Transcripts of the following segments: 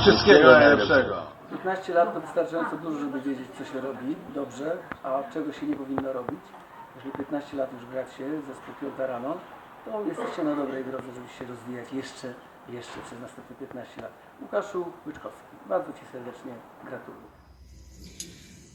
Wszystkiego najlepszego. 15 lat to wystarczająco dużo, żeby wiedzieć, co się robi dobrze, a czego się nie powinno robić. Jeżeli 15 lat już gracie zespół Piąta Rano, to jesteście na dobrej drodze, żeby się rozwijać jeszcze, jeszcze przez następne 15 lat. Łukaszu Łyczkowski, bardzo Ci serdecznie gratuluję.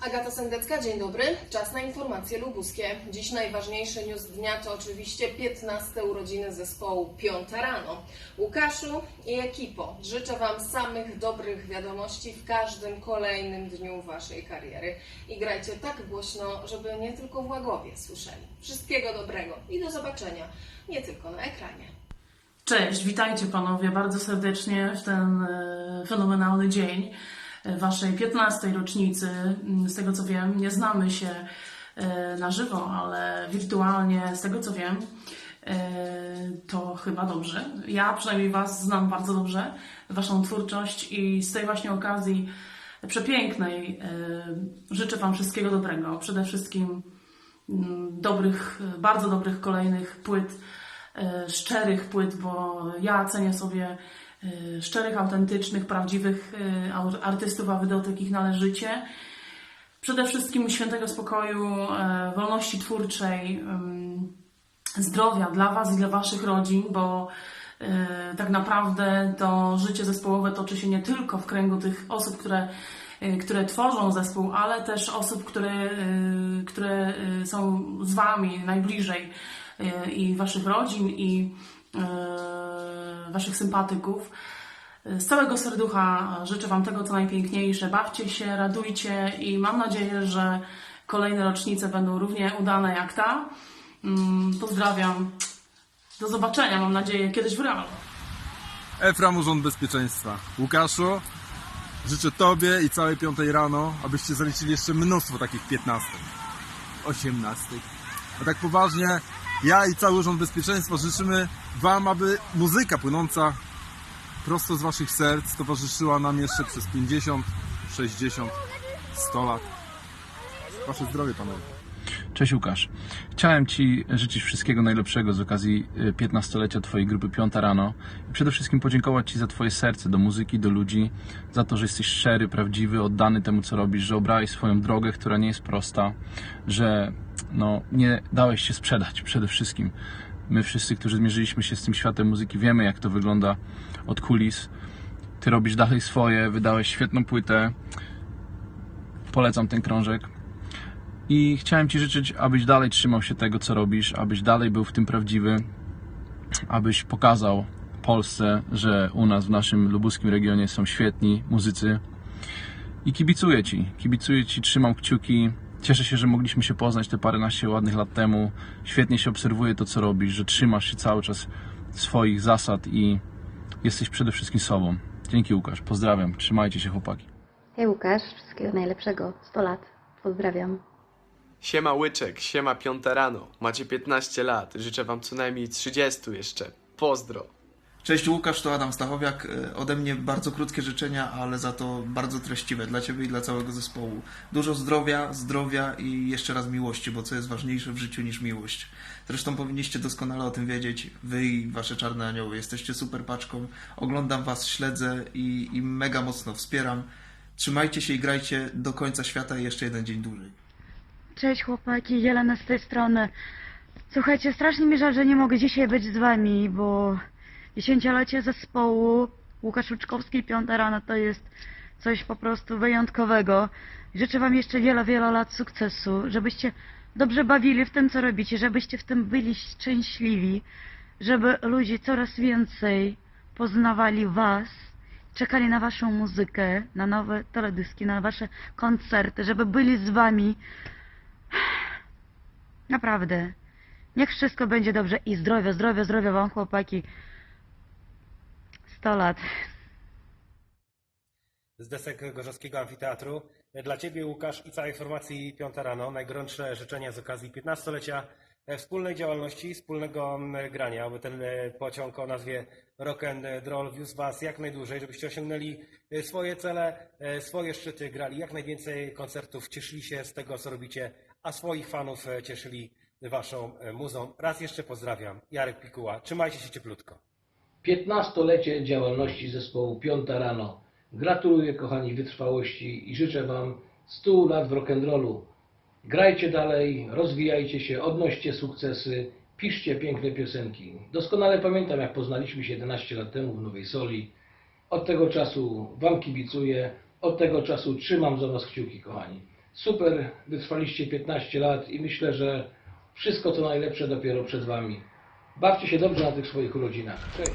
Agata Sendecka, dzień dobry. Czas na informacje lubuskie. Dziś najważniejszy news dnia to oczywiście 15 urodziny zespołu Piąta Rano. Łukaszu i ekipo, życzę Wam samych dobrych wiadomości w każdym kolejnym dniu Waszej kariery. I grajcie tak głośno, żeby nie tylko w Łagowie słyszeli. Wszystkiego dobrego i do zobaczenia, nie tylko na ekranie. Cześć, witajcie panowie bardzo serdecznie w ten e, fenomenalny dzień waszej 15. rocznicy. Mm, Z tego co wiem, nie znamy się e, na żywo, ale wirtualnie, z tego co wiem, e, to chyba dobrze. Ja przynajmniej was znam bardzo dobrze, waszą twórczość i z tej właśnie okazji przepięknej e, życzę wam wszystkiego dobrego. Przede wszystkim mm, dobrych, bardzo dobrych kolejnych płyt, szczerych płyt, bo ja cenię sobie szczerych, autentycznych, prawdziwych au- artystów, a wy do takich należycie. Przede wszystkim świętego spokoju, e, wolności twórczej, zdrowia dla Was i dla Waszych rodzin, bo tak naprawdę to życie zespołowe toczy się nie tylko w kręgu tych osób, które, które tworzą zespół, ale też osób, które, które są z Wami najbliżej i Waszych rodzin i Waszych sympatyków. Z całego serducha życzę Wam tego, co najpiękniejsze. Bawcie się, radujcie i mam nadzieję, że kolejne rocznice będą równie udane jak ta. Mm, Pozdrawiam. Do zobaczenia, mam nadzieję, kiedyś w realu. Efram Urząd Bezpieczeństwa. Łukaszu, życzę Tobie i całej piątej rano, abyście zaliczyli jeszcze mnóstwo takich 15, 18. A tak poważnie, ja i cały Urząd Bezpieczeństwa życzymy Wam, aby muzyka płynąca prosto z Waszych serc towarzyszyła nam jeszcze przez 50, 60, 100 lat. Wasze zdrowie, panowie. Cześć Łukasz. Chciałem Ci życzyć wszystkiego najlepszego z okazji y, 15-lecia Twojej grupy Piąta Rano i przede wszystkim podziękować Ci za Twoje serce do muzyki, do ludzi, za to, że jesteś szczery, prawdziwy, oddany temu, co robisz, że obrałeś swoją drogę, która nie jest prosta, że no, nie dałeś się sprzedać przede wszystkim. My wszyscy, którzy zmierzyliśmy się z tym światem muzyki, wiemy, jak to wygląda od kulis. Ty robisz dalej swoje, wydałeś świetną płytę. Polecam ten krążek. I chciałem Ci życzyć, abyś dalej trzymał się tego, co robisz, abyś dalej był w tym prawdziwy, abyś pokazał Polsce, że u nas w naszym lubuskim regionie są świetni muzycy. I kibicuję Ci, kibicuję Ci, trzymam kciuki. Cieszę się, że mogliśmy się poznać te paręnaście ładnych lat temu. Świetnie się obserwuje to, co robisz, że trzymasz się cały czas swoich zasad i jesteś przede wszystkim sobą. Dzięki Łukasz, pozdrawiam, trzymajcie się chłopaki. Hej Łukasz, wszystkiego najlepszego. 100 lat. Pozdrawiam. Siema Łyczek, siema Piąta Rano. Macie 15 lat, życzę wam co najmniej 30 jeszcze. Pozdro. Cześć Łukasz, to Adam Stachowiak. E, Ode mnie bardzo krótkie życzenia, ale za to bardzo treściwe dla Ciebie i dla całego zespołu. Dużo zdrowia, zdrowia i jeszcze raz miłości, bo co jest ważniejsze w życiu niż miłość. Zresztą powinniście doskonale o tym wiedzieć. Wy i Wasze czarne anioły jesteście super paczką. Oglądam Was, śledzę i, i mega mocno wspieram. Trzymajcie się i grajcie do końca świata i jeszcze jeden dzień dłużej. Cześć chłopaki, Jelena z tej strony. Słuchajcie, strasznie mi żal, że nie mogę dzisiaj być z wami, bo dziesięciolecie zespołu Łukasz Łuczkowski Piąta Rano to jest coś po prostu wyjątkowego. Życzę wam jeszcze wiele, wiele lat sukcesu, żebyście dobrze bawili w tym, co robicie, żebyście w tym byli szczęśliwi, żeby ludzie coraz więcej poznawali was, czekali na waszą muzykę, na nowe teledyski, na wasze koncerty, żeby byli z wami. Naprawdę. Niech wszystko będzie dobrze i zdrowia, zdrowia, zdrowia wam chłopaki. 100 lat. z desek Gorzowskiego Amfiteatru. Dla Ciebie, Łukasz, i całej formacji Piąta Rano najgorętsze życzenia z okazji 15-lecia e, wspólnej działalności, wspólnego grania, aby ten pociąg o nazwie Rock and Roll wiózł Was jak najdłużej, żebyście osiągnęli swoje cele, swoje szczyty, grali jak najwięcej koncertów, cieszyli się z tego, co robicie, a swoich fanów cieszyli Waszą muzą. Raz jeszcze pozdrawiam. Jarek Pikuła. Trzymajcie się cieplutko. 15-lecie działalności zespołu Piąta Rano. Gratuluję kochani wytrwałości i życzę Wam 100 lat w rock'n'rollu. Grajcie dalej, rozwijajcie się, odnoście sukcesy, piszcie piękne piosenki. Doskonale pamiętam, jak poznaliśmy się 11 lat temu w Nowej Soli. Od tego czasu Wam kibicuję, od tego czasu trzymam za Was kciuki, kochani. Super, wytrwaliście 15 lat i myślę, że wszystko co najlepsze dopiero przed Wami. Bawcie się dobrze na tych swoich urodzinach. Cześć!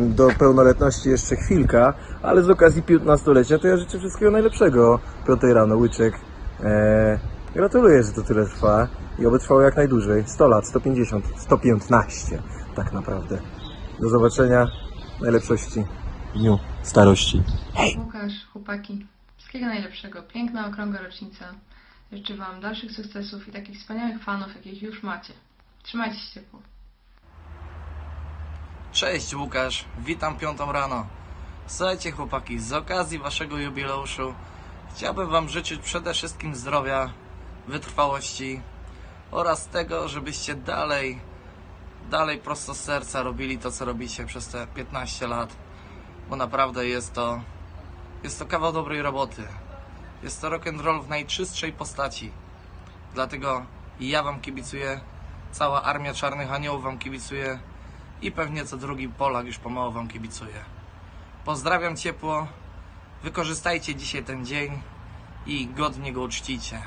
Do pełnoletności jeszcze chwilka, ale z okazji 15-lecia to ja życzę wszystkiego najlepszego. Piątej rano, łyczek. E, gratuluję, że to tyle trwa i oby trwało jak najdłużej. 100 lat, 150, 115 tak naprawdę. Do zobaczenia. Najlepszości w dniu starości. Łukasz, chłopaki, wszystkiego najlepszego. Piękna, okrągła rocznica. Życzę Wam dalszych sukcesów i takich wspaniałych fanów, jakich już macie. Trzymajcie się ciepło. Cześć Łukasz, witam piątą rano. Słuchajcie chłopaki, z okazji waszego jubileuszu chciałbym wam życzyć przede wszystkim zdrowia, wytrwałości oraz tego, żebyście dalej, dalej prosto z serca robili to, co robicie przez te 15 lat, bo naprawdę jest to, jest to kawał dobrej roboty. Jest to rock and roll w najczystszej postaci. Dlatego ja wam kibicuję, cała armia Czarnych Aniołów wam kibicuje i pewnie co drugi Polak już pomału Wam kibicuje. Pozdrawiam ciepło, wykorzystajcie dzisiaj ten dzień i godnie go uczcicie.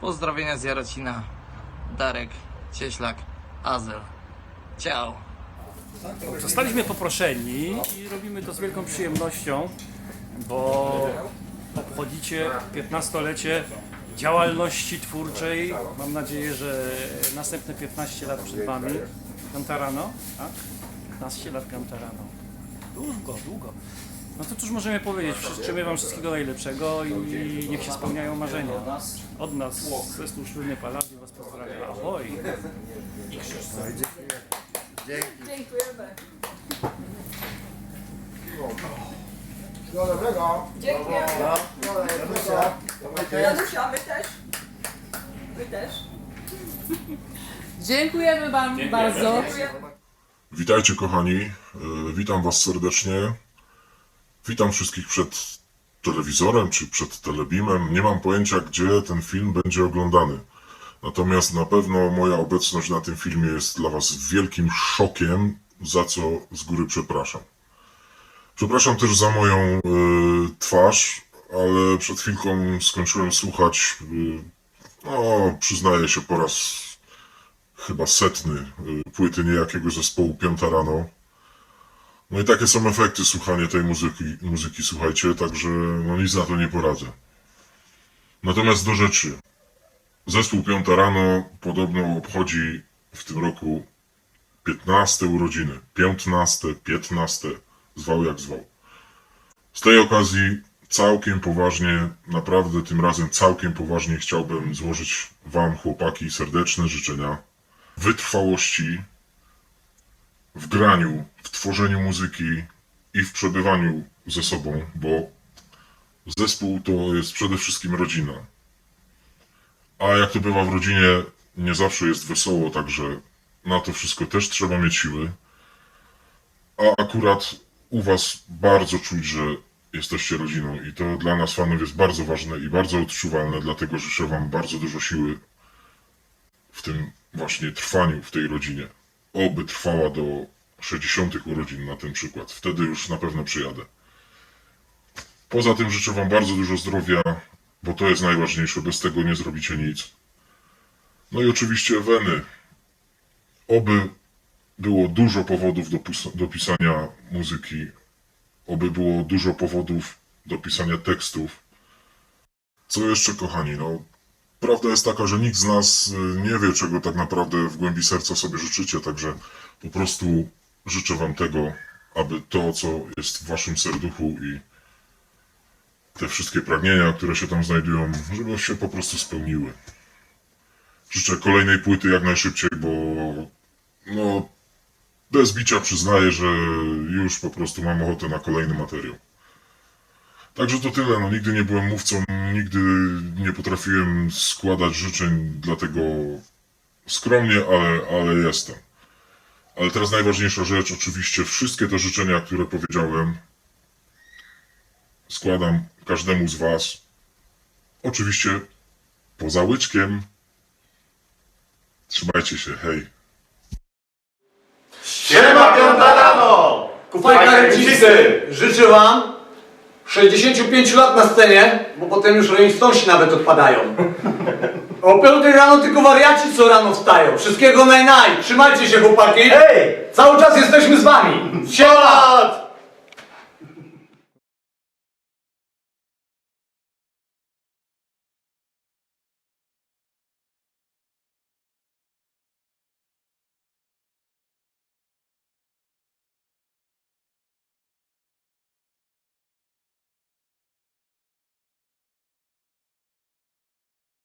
Pozdrowienia z Jarocina, Darek, Cieślak, Azel. Ciao! Zostaliśmy poproszeni i robimy to z wielką przyjemnością, bo obchodzicie 15-lecie działalności twórczej. Mam nadzieję, że następne 15 lat przed Wami. Piąta rano, tak? 15 lat piąta rano. Długo, długo. No to cóż możemy powiedzieć? Życzymy Wam wszystkiego najlepszego i niech się spełniają marzenia. Od nas, zespół Sztywny Palacji Was pozdrawia. Ahoj! Dziękujemy. Wszystkiego dobrego. Dziękujemy. Danusia, my też. Wy też. Dziękujemy Wam bardzo. Witajcie kochani, E, witam Was serdecznie. Witam wszystkich przed telewizorem czy przed telebimem. Nie mam pojęcia, gdzie ten film będzie oglądany. Natomiast na pewno moja obecność na tym filmie jest dla Was wielkim szokiem, za co z góry przepraszam. Przepraszam też za moją e, twarz, ale przed chwilką skończyłem słuchać, e, no przyznaję się po raz chyba setny y, płyty niejakiego zespołu Piąta Rano. No i takie są efekty słuchania tej muzyki, muzyki słuchajcie, także no nic na to nie poradzę. Natomiast do rzeczy. Zespół Piąta Rano podobno obchodzi w tym roku 15 urodziny. 15, 15, zwał jak zwał. Z tej okazji całkiem poważnie, naprawdę tym razem całkiem poważnie chciałbym złożyć Wam, chłopaki, serdeczne życzenia wytrwałości w graniu, w tworzeniu muzyki i w przebywaniu ze sobą, bo zespół to jest przede wszystkim rodzina. A jak to bywa w rodzinie, nie zawsze jest wesoło, także na to wszystko też trzeba mieć siły. A akurat u Was bardzo czuć, że jesteście rodziną i to dla nas fanów jest bardzo ważne i bardzo odczuwalne, dlatego życzę Wam bardzo dużo siły w tym właśnie trwaniu w tej rodzinie. Oby trwała do 60. urodzin na ten przykład. Wtedy już na pewno przyjadę. Poza tym życzę Wam bardzo dużo zdrowia, bo to jest najważniejsze. Bez tego nie zrobicie nic. No i oczywiście weny. Oby było dużo powodów do, do pisania muzyki. Oby było dużo powodów do pisania tekstów. Co jeszcze, kochani? No, Prawda jest taka, że nikt z nas y, nie wie, czego tak naprawdę w głębi serca sobie życzycie, także po prostu życzę Wam tego, aby to, co jest w Waszym serduchu i te wszystkie pragnienia, które się tam znajdują, żeby się po prostu spełniły. Życzę kolejnej płyty jak najszybciej, bo no, bez bicia przyznaję, że już po prostu mam ochotę na kolejny materiał. Także to tyle. No, nigdy nie byłem mówcą, nigdy nie potrafiłem składać życzeń, dlatego skromnie, ale, ale jestem. Ale teraz najważniejsza rzecz, oczywiście wszystkie te życzenia, które powiedziałem, składam każdemu z Was. Oczywiście poza łyczkiem. Trzymajcie się, hej. Siema piąta rano! Kupajka rodzicy! Życzę wam 65 lat na scenie, bo potem już Stonesi nawet odpadają. O 5 rano tylko wariaci co rano wstają. Wszystkiego naj naj! Trzymajcie się chłopaki! Hej! Cały czas jesteśmy z wami! Siema!